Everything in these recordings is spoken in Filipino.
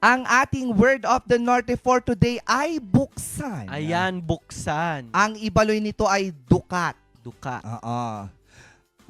Ang ating word of the Norte for today ay buksan. Ayan, buksan. Ang ibaloy nito ay dukat. Duka. Oo.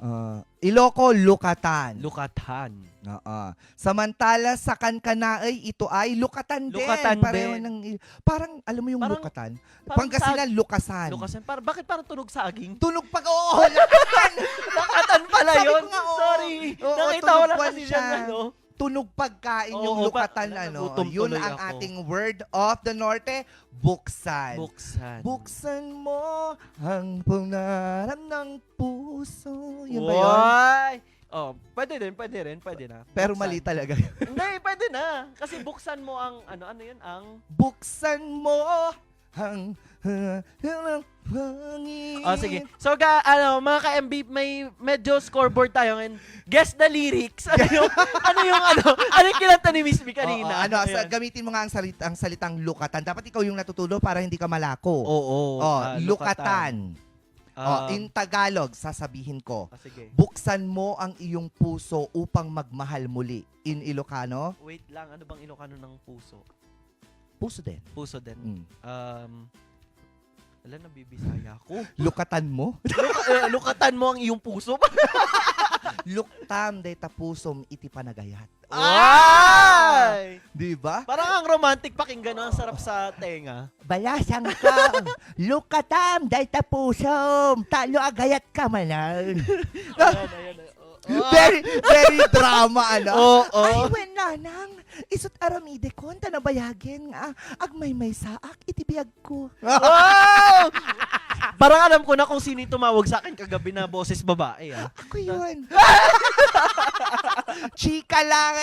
Ah, Iloco, lukatan. Lukatan. Oo. Samantala sa Kankanaay, ito ay lukatan din. Lukatan Pareho din. ng, parang, alam mo yung Parang- lukatan? parang Pangasinan, lukasan. Lukasan. Para, bakit parang tunog sa aging? Tunog pag, oo, lukatan. Lakatan pala Sabi yun. ko nga, oo. Sorry. Oo, Nakita ko lang kasi siya. siya. Ano. Tunog pagkain Oo, yung pa- lukatan ano. nagutom Yun tuloy ang ako. ating word of the Norte, buksan. Buksan. Buksan mo ang pangarap ng puso. Yun ba yun? Why? Oh, pwede din, pwede rin, pwede na. Pero Buksan. mali talaga. Hindi, pwede na. Kasi buksan mo ang, ano, ano yun, ang... Buksan mo ang ang pangin. Oh, sige. So, ga, ano, mga ka-MB, may medyo scoreboard tayo ngayon. Guess the lyrics. Ano yung, ano yung, ano, ano yung kinanta ni Miss B Oo, kanina? ano, sa, gamitin mo nga ang, salit, ang salitang lukatan. Dapat ikaw yung natutulo para hindi ka malako. Oo. Oh, ah, lukatan. oh, Um, in Tagalog, sasabihin ko. ah, sige. Buksan mo ang iyong puso upang magmahal muli. In Ilocano, Wait lang, ano bang Ilocano ng puso? Puso din. Puso din. Mm. Um, wala, nabibisaya ako. Lukatan mo? Luka, eh, lukatan mo ang iyong puso. Luktam day tapusom iti panagayat. Ay! Di ba? Parang ang romantic pakinggan, no? ang sarap sa tenga. Balasang ka, lukatam day tapusom, talo agayat ka manan. Ayan, ayan. Oh, very, very drama, ano? oh, oh. Ay, wen nanang, isot aramide ko, tanabayagin nga, agmay may saak, itibiyag ko. Wow! Parang alam ko na kung sino yung tumawag sa akin kagabi na boses babae, ah. Ako yun. Chika lang